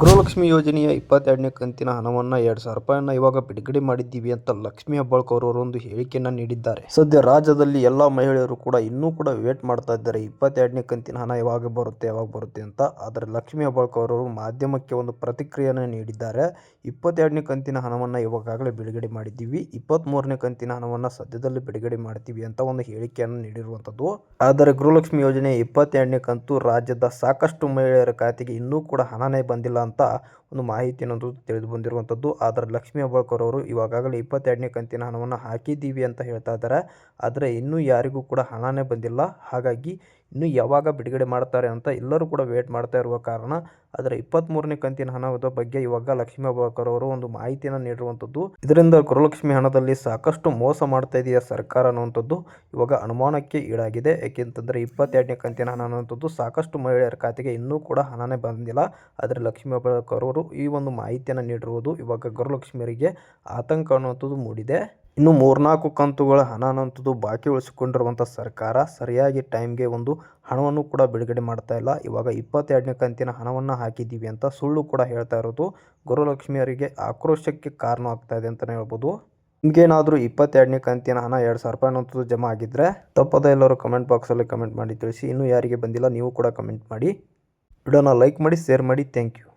Gracias. Gruhalakshmi ಯೋಜನೆಯ ಇಪ್ಪತ್ತೆರಡನೇ ಕಂತಿನ ಹಣವನ್ನು ಎರಡು ಸಾವಿರ ರೂಪಾಯಿಯನ್ನ ಇವಾಗ ಬಿಡುಗಡೆ ಮಾಡಿದ್ದೀವಿ ಅಂತ ಲಕ್ಷ್ಮಿ ಹೆಬ್ಬಾಳ್ಕರ್ ಒಂದು ಹೇಳಿಕೆಯನ್ನು ನೀಡಿದ್ದಾರೆ. ಸದ್ಯ ರಾಜ್ಯದಲ್ಲಿ ಎಲ್ಲ ಮಹಿಳೆಯರು ಕೂಡ ಇನ್ನೂ ಕೂಡ ವೇಟ್ ಮಾಡ್ತಾ ಇದ್ದಾರೆ. ಇಪ್ಪತ್ತೆರಡನೇ ಕಂತಿನ ಹಣ ಯಾವಾಗ ಬರುತ್ತೆ ಯಾವಾಗ ಬರುತ್ತೆ ಅಂತ. ಆದರೆ ಲಕ್ಷ್ಮಿ ಹೆಬ್ಬಾಳ್ಕರ್ ಅವರು ಮಾಧ್ಯಮಕ್ಕೆ ಒಂದು ಪ್ರತಿಕ್ರಿಯೆಯನ್ನು ನೀಡಿದ್ದಾರೆ. ಇಪ್ಪತ್ತೆರಡನೇ ಕಂತಿನ ಹಣವನ್ನು ಇವಾಗಲೇ ಬಿಡುಗಡೆ ಮಾಡಿದ್ದೀವಿ. ಇಪ್ಪತ್ತ್ಮೂರನೇ ಕಂತಿನ ಹಣವನ್ನು ಸದ್ಯದಲ್ಲಿ ಬಿಡುಗಡೆ ಮಾಡ್ತೀವಿ ಅಂತ ಒಂದು ಹೇಳಿಕೆಯನ್ನು ನೀಡಿರುವಂಥದ್ದು. ಆದರೆ ಗೃಹಲಕ್ಷ್ಮಿ ಯೋಜನೆ ಇಪ್ಪತ್ತೆರಡನೇ ಕಂತು ರಾಜ್ಯದ ಸಾಕಷ್ಟು ಮಹಿಳೆಯರ ಖಾತೆಗೆ ಇನ್ನೂ ಕೂಡ ಹಣನೇ ಬಂದಿಲ್ಲ ಅಂತ ಒಂದು ಮಾಹಿತಿ ಅನ್ನೋದು ತಿಳಿದು ಬಂದಿರುವಂಥದ್ದು. ಆದರೆ ಲಕ್ಷ್ಮೀ ಹೆಬ್ಬಾಳ್ಕರ್ ಅವರು ಇವಾಗಲೇ ಇಪ್ಪತ್ತೆರಡನೇ ಕಂತಿನ ಹಣವನ್ನು ಹಾಕಿದ್ದೀವಿ ಅಂತ ಹೇಳ್ತಾ ಇದ್ದಾರೆ. ಆದರೆ ಇನ್ನೂ ಯಾರಿಗೂ ಕೂಡ ಹಣನೇ ಬಂದಿಲ್ಲ. ಹಾಗಾಗಿ ಇನ್ನು ಯಾವಾಗ ಬಿಡುಗಡೆ ಮಾಡ್ತಾರೆ ಅಂತ ಎಲ್ಲರೂ ಕೂಡ ವೇಟ್ ಮಾಡ್ತಾ ಇರುವ ಕಾರಣ ಅದರ ಇಪ್ಪತ್ತ್ಮೂರನೇ ಕಂತಿನ ಹಣದ ಬಗ್ಗೆ ಇವಾಗ ಲಕ್ಷ್ಮೀ ಅವರು ಒಂದು ಮಾಹಿತಿಯನ್ನು ನೀಡಿರುವಂಥದ್ದು. ಇದರಿಂದ ಗೃಹಲಕ್ಷ್ಮಿ ಹಣದಲ್ಲಿ ಸಾಕಷ್ಟು ಮೋಸ ಮಾಡ್ತಾ ಇದೆಯಾ ಸರ್ಕಾರ ಅನ್ನುವಂಥದ್ದು ಇವಾಗ ಅನುಮಾನಕ್ಕೆ ಈಡಾಗಿದೆ. ಏಕೆಂತಂದರೆ ಇಪ್ಪತ್ತೆರಡನೇ ಕಂತಿನ ಹಣ ಅನ್ನುವಂಥದ್ದು ಸಾಕಷ್ಟು ಮಹಿಳೆಯರ ಖಾತೆಗೆ ಇನ್ನೂ ಕೂಡ ಹಣನೇ ಬಂದಿಲ್ಲ. ಆದರೆ ಲಕ್ಷ್ಮೀ ಅವರು ಈ ಒಂದು ಮಾಹಿತಿಯನ್ನು ನೀಡಿರುವುದು ಇವಾಗ ಗೃಹಲಕ್ಷ್ಮಿಯರಿಗೆ ಆತಂಕ ಅನ್ನುವಂಥದ್ದು ಮೂಡಿದೆ. ಇನ್ನು ಮೂರ್ನಾಲ್ಕು ಕಂತುಗಳ ಹಣ ಬಾಕಿ ಉಳಿಸಿಕೊಂಡಿರುವಂಥ ಸರ್ಕಾರ ಸರಿಯಾಗಿ ಟೈಮ್ಗೆ ಒಂದು ಹಣವನ್ನು ಕೂಡ ಬಿಡುಗಡೆ ಮಾಡ್ತಾ ಇಲ್ಲ. ಇವಾಗ ಇಪ್ಪತ್ತೆರಡನೇ ಕಂತಿನ ಹಣವನ್ನು ಹಾಕಿದ್ದೀವಿ ಅಂತ ಸುಳ್ಳು ಕೂಡ ಹೇಳ್ತಾ ಇರೋದು. ಗೃಹಲಕ್ಷ್ಮಿಯರಿಗೆ ಆಕ್ರೋಶಕ್ಕೆ ಕಾರಣ ಆಗ್ತಾ ಇದೆ ಅಂತಲೇ ಹೇಳ್ಬೋದು. ನಿಮಗೇನಾದರೂ ಇಪ್ಪತ್ತೆರಡನೇ ಕಂತಿನ ಹಣ ಎರಡು ಸಾವಿರ ರೂಪಾಯಿ ಅನ್ನೋಂಥದ್ದು ಜಮಾ ಆಗಿದ್ದರೆ ತಪ್ಪದ ಎಲ್ಲರೂ ಕಮೆಂಟ್ ಬಾಕ್ಸಲ್ಲಿ ಕಮೆಂಟ್ ಮಾಡಿ ತಿಳಿಸಿ. ಇನ್ನೂ ಯಾರಿಗೆ ಬಂದಿಲ್ಲ, ನೀವು ಕೂಡ ಕಮೆಂಟ್ ಮಾಡಿ. ವಿಡಿಯೋನ ಲೈಕ್ ಮಾಡಿ, ಶೇರ್ ಮಾಡಿ. Thank you.